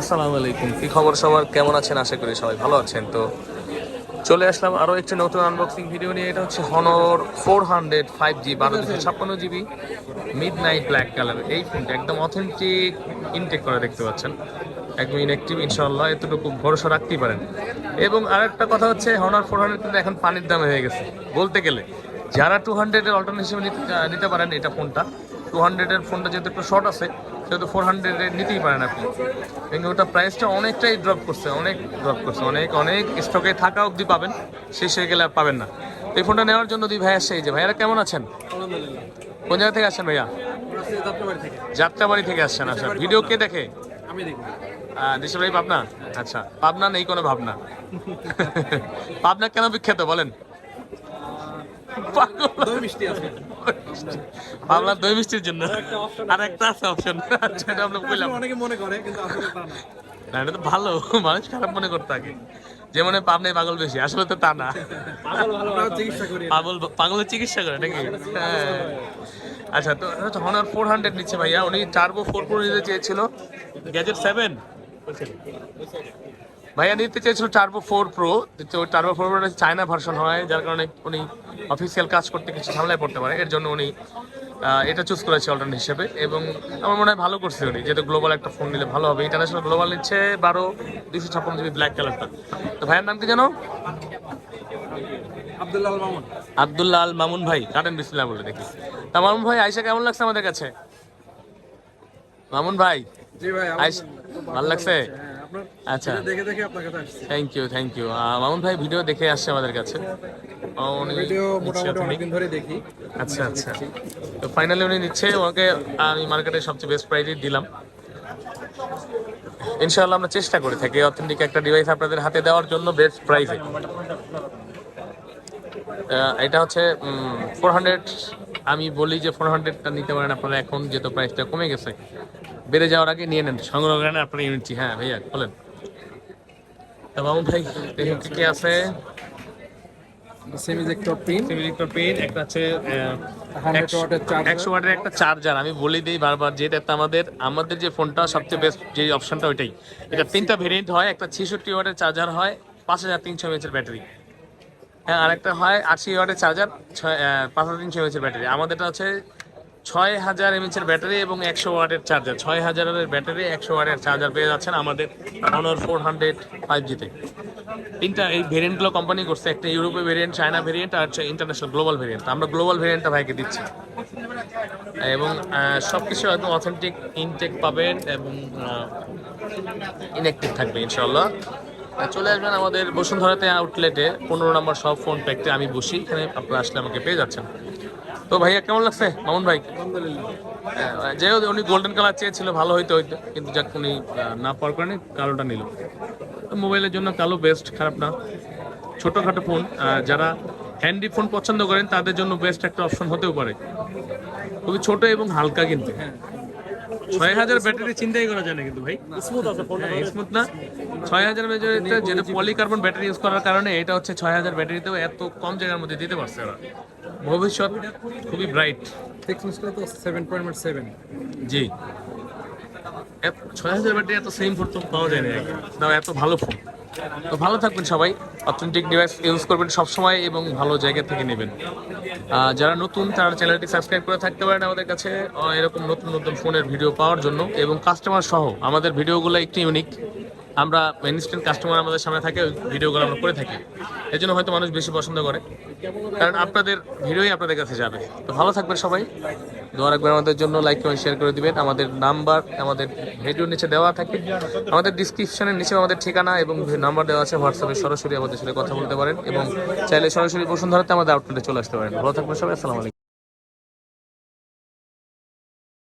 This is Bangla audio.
আসসালামু আলাইকুম। কি খবর সবার? কেমন আছেন? আশা করি সবাই ভালো আছেন। তো চলে আসলাম আরও একটি নতুন আনবক্সিং ভিডিও নিয়ে। এটা হচ্ছে Honor four hundred five G বারো দুশো ছাপ্পান্ন GB midnight black colour এই ফোনটা একদম অথেন্টিক ইনটেক করে দেখতে পাচ্ছেন। একদম ইনঅ্যাক্টিভ ইনশাল্লাহ এতটুকু ভরসা রাখতেই পারেন। এবং আরেকটা কথা হচ্ছে হনার ফোর হান্ড্রেড কিন্তু এখন পানির দামে হয়ে গেছে। বলতে গেলে, যারা টু হান্ড্রেডের অল্টারনেট হিসেবে নিতে নিতে পারেন এটা ফোনটা টু হান্ড্রেডের ফোনটা যেহেতু একটু শর্ট আছে সেহেতু ফোর হান্ড্রেডে নিতেই পারেন আপনি। কিন্তু ওটা প্রাইসটা অনেকটাই ড্রপ করছে অনেক ড্রপ করছে। অনেক অনেক স্টকে থাকা অবধি পাবেন শেষ হয়ে গেলে আর পাবেন না। এই ফোনটা নেওয়ার জন্য দুই ভাই আসছে এই যে ভাইয়ারা কেমন আছেন? কোন জায়গা থেকে আসছেন ভাইয়া? যাত্রাবাড়ি থেকে আসছেন আচ্ছা। ভিডিও কে দেখে? আমি দেখি দেশের ভাই পাবনা? আচ্ছা পাবনা নেই কোনো ভাবনা। পাবনা কেন বিখ্যাত বলেন। মিষ্টি আছে। পাবনার দই মিষ্টির জন্য। আর একটা আছে অপশন আচ্ছা এটা আমরা বললাম অনেকে মনে করে কিন্তু আসলে তা না। না এটা তো ভালো। মানুষ খারাপ মনে করতে থাকে যে মনে হয় পাবনায় পাগল বেশি আসলে তো তা না। চিকিৎসা করি পাগল পাগলের চিকিৎসা করে নাকি? হ্যাঁ। আচ্ছা তো হনার ফোর হান্ড্রেড নিচ্ছে ভাইয়া। উনি টার্বো ফোর ফোর নিতে চেয়েছিল। গ্যাজেট সেভেন ভাইয়া নিতে চেয়েছিল টার্বো ফোর প্রো তো turbo four pro China version হয় যার কারণে উনি অফিসিয়াল কাজ করতে কিছু ঝামেলায় পড়তে পারে। এর জন্য উনি এটা চুজ করেছে অল্টারনেট হিসেবে এবং আমার মনে হয় ভালো করছে উনি। যেহেতু গ্লোবাল একটা ফোন নিলে ভালো হবে। ইন্টারন্যাশনাল গ্লোবাল নিচ্ছে বারো দুশো ছাপ্পান্ন জিবি ব্ল্যাক কালারটা তো ভাইয়ের নাম কি জানো আব্দুল্লাহ মামুন। আব্দুল্লাহ আল মামুন ভাই। কাটেন বিসমিল্লাহ বলে দেখি। তা মামুন ভাই আয়সা কেমন লাগছে আমাদের কাছে? মামুন ভাই। জি ভাই আয়সা ভালো লাগছে? আপনার? আচ্ছা। দেখে দেখে আপনার কাছে আসছি। Thank you thank you Mamun ভাই ভিডিও দেখে আসছে আমাদের কাছে। ভিডিও মোটামুটি অনেকদিন ধরে দেখি। আচ্ছা আচ্ছা। তো ফাইনালি উনি নিচ্ছে। ওকে আমি মার্কেটে সবচেয়ে বেস্ট প্রাইজে দিলাম। ইনশাআল্লাহ আমরা চেষ্টা করে থাকি। অথেন্টিক একটা ডিভাইস আপনাদের হাতে দেওয়ার জন্য বেস্ট প্রাইসে এটা হচ্ছে ফোর হান্ড্রেড আমি বলি যে ফোর হান্ড্রেডটা নিতে পারেন আপনারা। এখন যেহেতু প্রাইসটা কমে গেছে। বেড়ে যাওয়ার আগে নিয়ে নেন। সংগ্রহ করেন আপনার ইউনিটি হ্যাঁ ভাইয়া বলেন। মামুন ভাই দেখুন কি কি আছে। পিন পেন একটা আছে হান্ড্রেড ওয়াটের একটা চার্জার আমি বলে দিই বারবার আমাদের আমাদের যে ফোনটা সবচেয়ে বেস্ট যে অপশনটা ওইটাই। এটা তিনটা ভেরিয়েন্ট হয় একটা ওয়াটের চার্জার হয় ব্যাটারি হ্যাঁ আরেকটা হয় ওয়াটের চার্জার ব্যাটারি আমাদেরটা হচ্ছে ছয় হাজার এমএচের ব্যাটারি এবং একশো ওয়াটের চার্জার ছয় হাজারের ব্যাটারি, একশো ওয়াটের চার্জার পেয়ে যাচ্ছেন আমাদের অনার ফোর হান্ড্রেড ফাইভ জিতে তিনটা এই ভেরিয়েন্টগুলো কোম্পানি করছে। একটা ইউরোপে ভেরিয়েন্ট চায়না ভেরিয়েন্ট আর হচ্ছে ইন্টারন্যাশনাল গ্লোবাল ভেরিয়েন্ট আমরা গ্লোবাল ভেরিয়েন্টটা ভাইকে দিচ্ছি। এবং সব কিছু একদম অথেন্টিক ইনটেক পাবেন এবং ইনঅ্যাক্টিভ থাকবে ইনশাল্লাহ চলে আসবেন আমাদের বসুন্ধরাতে আউটলেটে পনেরো নম্বর সব ফোন প্যাকতে আমি বসি। এখানে আপনারা আসলে আমাকে পেয়ে যাচ্ছেন। তো ভাইয়া, কেমন লাগছে মামুন ভাই? হোক, উনি গোল্ডেন কালার চেয়েছিল, ভালো হইতো হইতো। কিন্তু যাক, উনি না পাওয়ার কারণে কালোটা নিল। তো মোবাইলের জন্য কালো বেস্ট খারাপ না। ছোটোখাটো ফোন যারা হ্যান্ডি ফোন পছন্দ করেন, তাদের জন্য বেস্ট একটা অপশন হতেও পারে। খুবই ছোট এবং হালকা কিন্তু। ছয় হাজার ব্যাটারি চিন্তাই করা যায় না কিন্তু ভাই। স্মুথ আছে স্মুথ না। ছয় হাজার ব্যাটারিতে যেটা পলিকার্বন ব্যাটারি ইউজ করার কারণে এটা হচ্ছে ছয় হাজার ব্যাটারিতেও এত কম জায়গার মধ্যে দিতে পারছে ওরা। ভবিষ্যৎ খুবই bright seven point seven G. ছয় হাজার ব্যাটারি এত সেম ফোন তো পাওয়া যায় না এত ভালো ফোন তো ভালো থাকবেন সবাই। অথেন্টিক ডিভাইস ইউজ করবেন সবসময় এবং ভালো জায়গা থেকে নেবেন। যারা নতুন, তারা চ্যানেলটি সাবস্ক্রাইব করে থাকতে পারেন আমাদের কাছে এরকম নতুন নতুন ফোনের ভিডিও পাওয়ার জন্য। এবং কাস্টমার সহ আমাদের ভিডিওগুলো একটু ইউনিক আমরা ইনস্ট্যান্ট কাস্টমার আমাদের সামনে থাকে ওই ভিডিওগুলো আমরা করে থাকি। এই জন্য হয়তো মানুষ বেশি পছন্দ করে। কারণ আপনাদের ভিডিওই আপনাদের কাছে যাবে। তো ভালো থাকবেন সবাই। দোয়া রাখবেন আমাদের জন্য লাইক কমেন্ট শেয়ার করে দিবেন। আমাদের নাম্বার আমাদের ভিডিওর নিচে দেওয়া থাকে। আমাদের ডিসক্রিপশনের নিচে আমাদের ঠিকানা এবং নাম্বার দেওয়া আছে। হোয়াটসঅ্যাপে সরাসরি আমাদের সাথে কথা বলতে পারেন এবং চাইলে সরাসরি বসুন্ধরাতে আমাদের আউটলেটে চলে আসতে পারেন। ভালো থাকবেন সবাই, আসসালামু আলাইকুম।